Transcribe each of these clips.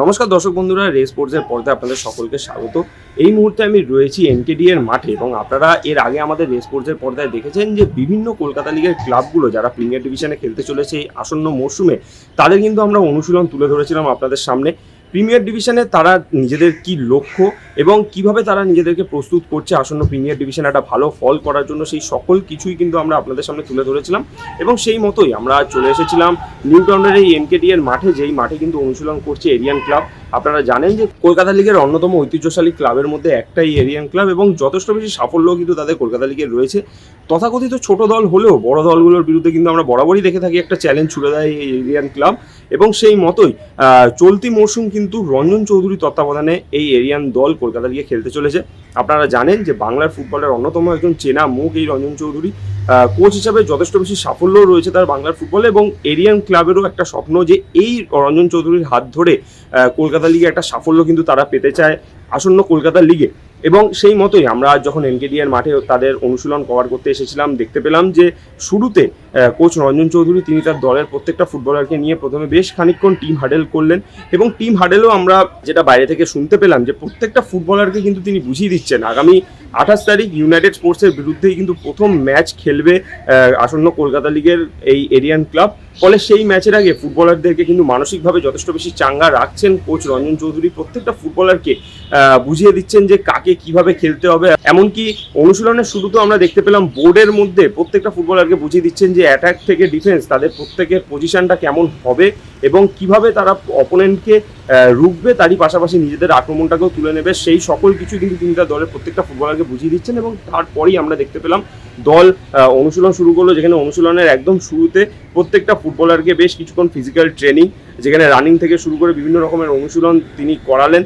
নমস্কার দর্শক বন্ধুরা রেস স্পোর্টসের পর্দায় আপনাদের সকলকে স্বাগত। এই মুহূর্তে আমি রয়েছি এনকেডি এর মাঠে এবং আপনারা এর আগে আমাদের রেস স্পোর্টসের পর্দায় দেখেছেন যে বিভিন্ন কলকাতা লিগের ক্লাবগুলো যারা প্রিমিয়ার ডিভিশনে খেলতে চলেছে এই আসন্ন মরশুমে তাদের কিন্তু আমরা অনুশীলন তুলে ধরেছিলাম আপনাদের সামনে। প্রিমিয়ার ডিভিশনে তারা নিজেদের কি লক্ষ্য এবং কীভাবে তারা নিজেদেরকে প্রস্তুত করছে আসন্ন প্রিমিয়ার ডিভিশনে একটা ভালো ফল করার জন্য সেই সকল কিছুই কিন্তু আমরা আপনাদের সামনে তুলে ধরেছিলাম এবং সেই মতোই আমরা চলে এসেছিলাম নিউ টাউনের এই এনকেডি এর মাঠে, যেই মাঠে কিন্তু অনুশীলন করছে এরিয়ান ক্লাব। আপনারা জানেন যে কলকাতা লিগের অন্যতম ঐতিহ্যশালী ক্লাবের মধ্যে একটাই এরিয়ান ক্লাব এবং যথেষ্ট বেশি সাফল্য কিন্তু তাদের কলকাতা লিগের রয়েছে। তথাকথিত ছোট দল হলেও বড় দলগুলোর বিরুদ্ধে কিন্তু আমরা বরাবরই দেখে থাকি একটা চ্যালেঞ্জ ছুড়ে দেয় এই এরিয়ান ক্লাব। এবং সেই মতোই চলতি মরশুম কিন্তু রঞ্জন চৌধুরী তত্ত্বাবধানে এই এরিয়ান দল কলকাতা লিগে খেলতে চলেছে। আপনারা জানেন যে বাংলার ফুটবলের অন্যতম একজন চেনা মুখ এই রঞ্জন চৌধুরী কোচ হিসাবে যথেষ্ট বেশি সাফল্য রয়েছে তার বাংলার ফুটবলে এবং এরিয়ান ক্লাবেরও একটা স্বপ্ন যে এই রঞ্জন চৌধুরীর হাত ধরে কলকাতা লিগে একটা সাফল্য কিন্তু তারা পেতে চায় আসন্ন কলকাতা লিগে। এবং সেই মতোই আমরা যখন এনকেডিয়ার মাঠে তাদের অনুশীলন কভার করতে এসেছিলাম, দেখতে পেলাম যে শুরুতে কোচ রঞ্জন চৌধুরী, তিনি তার দলের প্রত্যেকটা ফুটবলারকে নিয়ে প্রথমে বেশ খানিকক্ষণ টিম হাডেল করলেন এবং টিম হাডেলও আমরা যেটা বাইরে থেকে শুনতে পেলাম যে প্রত্যেকটা ফুটবলারকে কিন্তু তিনি বুঝিয়ে দিচ্ছেন। আগামী আঠাশ তারিখ ইউনাইটেড স্পোর্টসের বিরুদ্ধেই কিন্তু প্রথম ম্যাচ খেলবে আসন্ন কলকাতা লিগের এই এরিয়ান ক্লাব ফলে সেই ম্যাচের আগে ফুটবলারদেরকে কিন্তু মানসিকভাবে যথেষ্ট বেশি চাঙ্গা রাখছেন কোচ রঞ্জন চৌধুরী। প্রত্যেকটা ফুটবলারকে বুঝিয়ে দিচ্ছেন যে কাকে কীভাবে খেলতে হবে। এমনকি অনুশীলনের শুরুতেও আমরা দেখতে পেলাম বোর্ডের মধ্যে প্রত্যেকটা ফুটবলারকে বুঝিয়ে দিচ্ছেন যে অ্যাটাক থেকে ডিফেন্স তাদের প্রত্যেকের পজিশনটা কেমন হবে এবং কীভাবে তারা অপোনেন্টকে রুখবে, তারই পাশাপাশি নিজেদের আক্রমণটাকেও তুলে নেবে, সেই সকল কিছু কিন্তু তিনি তার দলের প্রত্যেকটা ফুটবলারকে বুঝিয়ে দিচ্ছেন এবং তারপরেই আমরা দেখতে পেলাম দল অনুশীলন শুরু করল, যেখানে অনুশীলনের একদম শুরুতে প্রত্যেকটা ফুটবলারকে বেশ কিছুক্ষণ ফিজিক্যাল ট্রেনিং যেখানে রানিং থেকে শুরু করে বিভিন্ন রকমের অনুশীলন তিনি করালেন।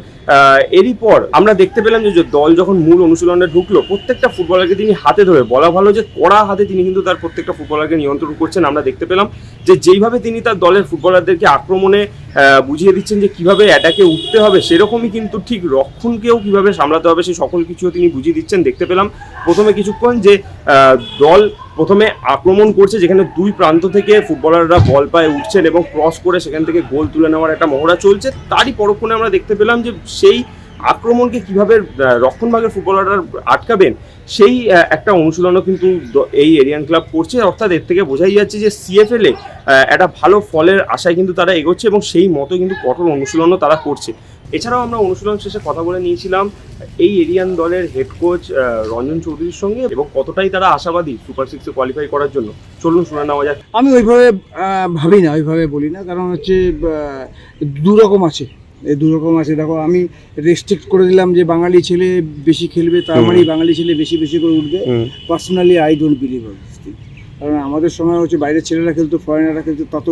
এরই পর আমরা দেখতে পেলাম যে দল যখন মূল অনুশীলনে ঢুকলো, প্রত্যেকটা ফুটবলারকে তিনি হাতে ধরে, বলা ভালো যে কড়া হাতে তিনি কিন্তু তার প্রত্যেকটা ফুটবলারকে নিয়ন্ত্রণ করছেন। আমরা দেখতে পেলাম যে, যেইভাবে তিনি তার দলের ফুটবলারদেরকে আক্রমণে বুঝিয়ে দিচ্ছেন যে, কীভাবে অ্যাটাকে উঠতে হবে, সেরকমই কিন্তু ঠিক রক্ষণকেও কীভাবে সামলাতে হবে সেই সকল কিছুও তিনি বুঝিয়ে দিচ্ছেন। দেখতে পেলাম প্রথমে কিছুক্ষণ যে দল প্রথমে আক্রমণ করছে যেখানে দুই প্রান্ত থেকে ফুটবলাররা বল পায়ে উঠছেন এবং ক্রস করে সেখান থেকে গোল তুলে নেওয়ার একটা মহড়া চলছে। তারই পরক্ষণে আমরা দেখতে পেলাম যে সেই আক্রমণকে কীভাবে রক্ষণভাগের ফুটবলাররা আটকাবেন সেই একটা অনুশীলনও কিন্তু এই এরিয়ান ক্লাব করছে। অর্থাৎ এর থেকে বোঝাই যাচ্ছে যে সিএফএল একটা ভালো ফলের আশায় কিন্তু তারা এগোচ্ছে এবং সেই মতো কিন্তু কঠোর অনুশীলনও তারা করছে। এছাড়াও আমরা অনুশীলন শেষে কথা বলে নিয়েছিলাম এই এরিয়ান দলের হেড কোচ রঞ্জন চৌধুরীর সঙ্গে এবং কতটাই তারা আশাবাদী সুপার সিক্সে কোয়ালিফাই করার জন্য। চলুন শুনে নেওয়া যাক। আমি ওইভাবে ভাবি না ওইভাবে বলি না কারণ হচ্ছে আহ, দু রকম আছে। এই দু রকম আছে দেখো আমি রেস্ট্রিক্ট করে দিলাম যে বাঙালি ছেলে বেশি খেলবে তার মানে বাঙালি ছেলে বেশি বেশি করে উঠবে। পার্সোনালি আই ডোন্ট বিলিভ কারণ আমাদের সময় হচ্ছে বাইরের ছেলেরা খেলতো ফরেনাররা খেলতো তত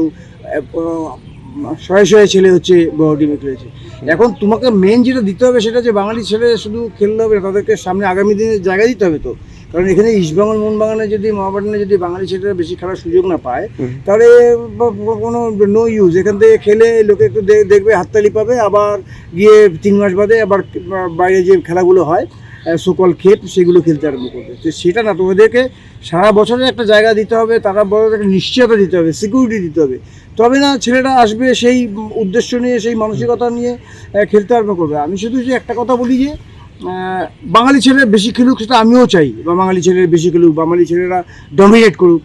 শয়ে শয়ে ছেলে হচ্ছে বড় টিমে খেলেছে। এখন তোমাকে মেন যেটা দিতে হবে সেটা যে বাঙালি ছেলে শুধু খেললে হবে না, তাদেরকে সামনে আগামী দিনে জায়গা দিতে হবে তো। কারণ এখানে ইস্টবেঙ্গল মোহনবাগানে যদি মহাবাগানে যদি বাঙালি ছেলেরা বেশি খেলার সুযোগ না পায় তাহলে কোনো নো ইউজ এখান থেকে খেলে লোকে একটু দেখবে হাততালি পাবে। আবার গিয়ে তিন মাস বাদে আবার বাইরে যে খেলাগুলো হয় সুকল ক্ষেত সেগুলো খেলতে আরম্ভ করবে। তো সেটা না তোমাদেরকে সারা বছরে একটা জায়গা দিতে হবে তারা বড় একটা নিশ্চয়তা দিতে হবে সিকিউরিটি দিতে হবে। তবে না ছেলেরা আসবে সেই উদ্দেশ্য নিয়ে সেই মানসিকতা নিয়ে খেলতে আরম্ভ করবে। আমি শুধু যে একটা কথা বলি যে বাঙালি ছেলে বেশি খেলুক সেটা আমিও চাই। বা বাঙালি ছেলে বেশি খেলুক বাঙালি ছেলেরা ডমিনেট করুক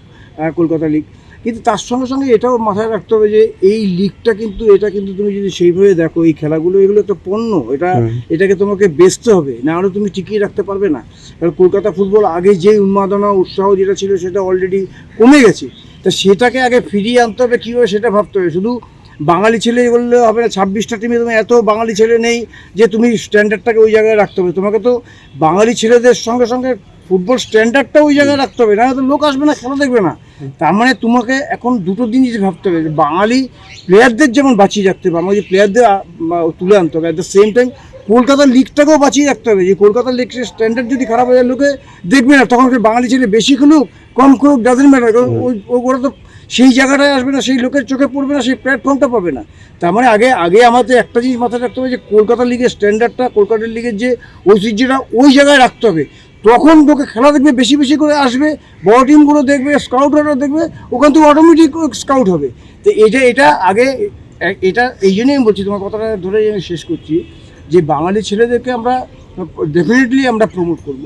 কলকাতা লিগ কিন্তু তার সঙ্গে সঙ্গে এটাও মাথায় রাখতে হবে যে এই লিগটা কিন্তু এটা কিন্তু তুমি যদি সেইভাবে দেখো এই খেলাগুলো এগুলো একটা পণ্য। এটা এটাকে তোমাকে বেচতে হবে না হলে তুমি টিকিয়ে রাখতে পারবে না। কারণ কলকাতা ফুটবল আগে যে উন্মাদনা উৎসাহ যেটা ছিল সেটা অলরেডি কমে গেছে। তা সেটাকে আগে ফিরিয়ে আনতে হবে কীভাবে সেটা ভাবতে হবে? শুধু বাঙালি ছেলে বললে হবে না ছাব্বিশটা টিমে তুমি এত বাঙালি ছেলে নেই যে তুমি স্ট্যান্ডার্ডটাকে ওই জায়গায় রাখতে হবে। তোমাকে তো বাঙালি ছেলেদের সঙ্গে সঙ্গে ফুটবল স্ট্যান্ডার্ডটা ওই জায়গায় রাখতে হবে না তো লোক আসবে না খেলা দেখবে না। তার মানে তোমাকে এখন দুটো জিনিস ভাবতে হবে যে বাঙালি প্লেয়ারদের যেমন বাঁচিয়ে রাখতে হবে আমাদের প্লেয়ারদের তুলে আনতে হবে। অ্যাট দ্য সেম টাইম কলকাতার লিগটাকেও বাঁচিয়ে রাখতে হবে যে কলকাতার লিগ স্ট্যান্ডার্ড যদি খারাপ হয়ে যায় লোকে দেখবে না। তখন বাঙালি ছেলে বেশি খেলুক কম খেলুক ডাজেন্ট ম্যাটার ওই ওরা তো সেই জায়গাটায় আসবে না, সেই লোকের চোখে পড়বে না, সেই প্ল্যাটফর্মটা পাবে না। তার মানে আগে আগে আমাদের একটা জিনিস মাথায় রাখতে হবে যে, কলকাতা লিগের স্ট্যান্ডার্ডটা কলকাতা লিগের যে ঐতিহ্যটা, ওই জায়গায় রাখতে হবে। তখন লোকে খেলা দেখবে, বেশি বেশি করে আসবে, বড় টিমগুলো দেখবে স্কাউটরা দেখবে, ওখান থেকে অটোমেটিক স্কাউট হবে। তো এটা এটা আগে এটা, এই জন্যই আমি বলছি, তোমার কথাটা ধরে আমি শেষ করছি, যে বাঙালি ছেলেদেরকে আমরা ডেফিনেটলি আমরা প্রমোট করব।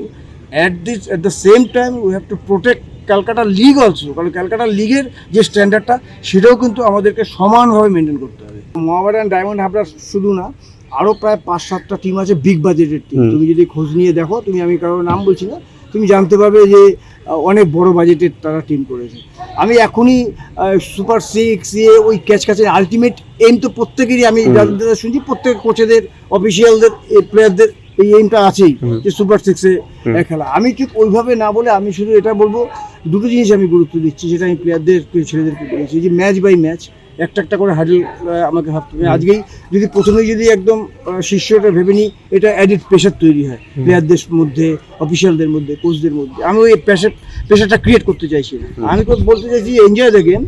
At this at the same time we have to protect Calcutta league also কারণ ক্যালকাটা লিগের যে স্ট্যান্ডার্ডটা সেটাও কিন্তু আমাদেরকে সমানভাবে মেনটেন করতে হবে। মোহামেডান ডায়মন্ড হাবড়া শুধু না আরও প্রায় পাঁচ সাতটা টিম আছে বিগ বাজেটের টিম তুমি যদি খোঁজ নিয়ে দেখো তুমি আমি কারোর নাম বলছি না তুমি জানতে পারবে যে অনেক বড় বাজেটের তারা টিম করেছে। আমি এখনই সুপার সিক্স ইয়ে ওই ক্যাচ ক্যাচের আলটিমেট এম তো প্রত্যেকেরই আমি যাদের শুনছি প্রত্যেক কোচেদের অফিসিয়ালদের প্লেয়ারদের এই এইমটা আছেই যে সুপার সিক্সে। খেলা। আমি ঠিক ওইভাবে না বলে আমি শুধু এটা বলব দুটো জিনিস আমি গুরুত্ব দিচ্ছি যেটা আমি প্লেয়ারদেরকে ছেলেদেরকে বলেছি। যে ম্যাচ বাই ম্যাচ একটা একটা করে হাডেল আমাকে ভাবতে হবে। আজকেই যদি প্রথমেই যদি একদম শিষ্যটা ভেবে নিই এটা অ্যাডিড প্রেশার তৈরি হয় প্লেয়ারদের মধ্যে অফিসিয়ালদের মধ্যে কোচদের মধ্যে। আমি ওই প্রেশার প্রেশারটা ক্রিয়েট করতে চাইছি আমি বলতে চাইছি enjoy the game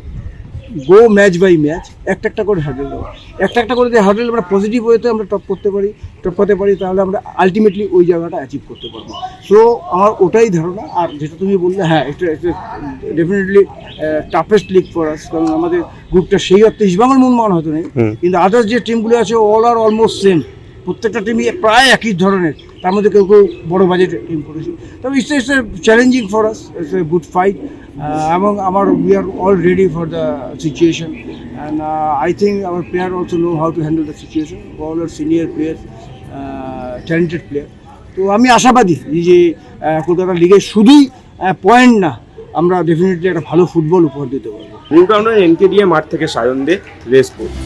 go match by match একটা একটা করে হার্ডেল দেবো একটা একটা করে যে হার্ডেল আমরা পজিটিভ ওয়েতে আমরা টপ করতে পারি টপ করতে পারি তাহলে আমরা আলটিমেটলি ওই জায়গাটা অ্যাচিভ করতে পারব। সো আমার ওটাই ধারণা আর যেটা তুমি বললে হ্যাঁ এটা একটা definitely toughest league for us কারণ আমাদের গ্রুপটা সেই অর্থে মন মান হয়তো নেই। কিন্তু আদার্স যে টিমগুলো আছে অল আর অলমোস্ট সেম প্রত্যেকটা টিমই প্রায় একই ধরনের। তার মধ্যে কেউ কেউ বড় বাজেটের টিম করেছে। তবে it's it's challenging for us it's a good fight এবং আমার we are all ready for the situation and I think আমার player also know how to handle the situation all are senior player talented player তো আমি আশাবাদী যে আহ, কলকাতা লিগে শুধুই point না আমরা ডেফিনেটলি একটা ভালো ফুটবল উপহার দিতে পারব। নিউ টাউনের এনকেডিএ মাঠ থেকে সায়ন দে স্পোর্টস